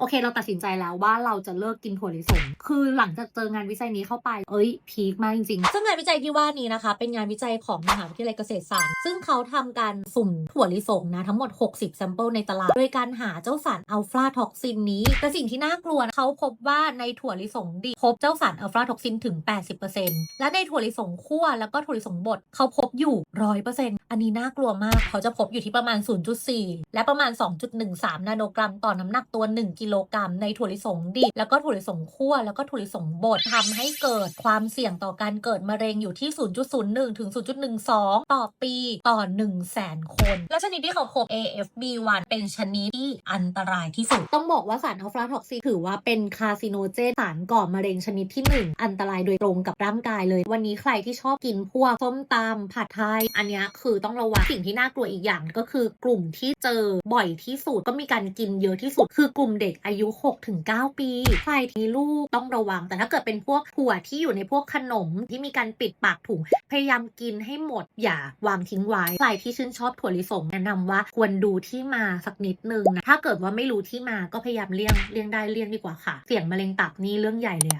โอเค เราตัดสินใจแล้วว่าเราจะเลิกกินถั่วลิสง คือหลังจากเจองานวิจัยนี้เข้าไป เอ้ย พีคมากจริงๆซึ่งงานวิจัยที่ว่านี้นะคะ เป็นงานวิจัยของมหาวิทยาลัยเกษตรศาสตร์ ซึ่งเขาทำการสุ่มถั่วลิสงนะ ทั้งหมด 60 แซมเปิลในตลาด โดยการหาเจ้าสารอัลฟาท็อกซินนี้ แต่สิ่งที่น่ากลัวนะเขาพบว่าในถั่วลิสงดิบพบเจ้าสารอัลฟาท็อกซินถึง 80%และในถั่วลิสงคั่วแล้วก็ถั่วลิสงบดเขาพบอยู่ 100%อันนี้น่ากลัวมาก เขาจะพบอยู่ที่ประมาณ 0.4 และประมาณ 2.13 นาโนกรัม ต่อน้ำหนักตัว 1กิโลกรัม ในถั่วลิสงดิบแล้วก็ถั่วลิสงคั่วแล้วก็ถั่วลิสงบดทำให้เกิดความเสี่ยงต่อการเกิดมะเร็งอยู่ที่ 0.01 ถึง 0.12 ต่อปีต่อ 1 0 0 0 0แสนคน และชนิดที่เขาพบ AFB1 เป็นชนิดที่อันตรายที่สุด ต้องบอกว่าสารอัลฟาท็อกซิถือว่าเป็นคาซิโนเจนสารก่อมะเร็งชนิดที่ 1 อันตรายโดยตรงกับร่างกายเลย วันนี้ใครที่ชอบกินพวกส้มตำผัดไทย อันนี้คือต้องระวังสิ่งที่น่ากลัวอีกอย่างก็คือกลุ่มที่เจอบ่อยที่สุดก็มีการกินเยอะที่สุดคือกลุ่มเด็กอายุ 6-9 ปี ใครมีลูกต้องระวัง แต่ถ้าเกิดเป็นพวกถั่วที่อยู่ในพวกขนมที่มีการปิดปากถุง พยายามกินให้หมดอย่าวางทิ้งไว้ ใครที่ชื่นชอบถั่วลิสงแนะนำว่าควรดูที่มาสักนิดนึงนะ ถ้าเกิดว่าไม่รู้ที่มาก็พยายามเลี่ยงเลี่ยงได้เลี่ยงดีกว่าค่ะ เสี่ยงมะเร็งตับนี่เรื่องใหญ่เลยอะ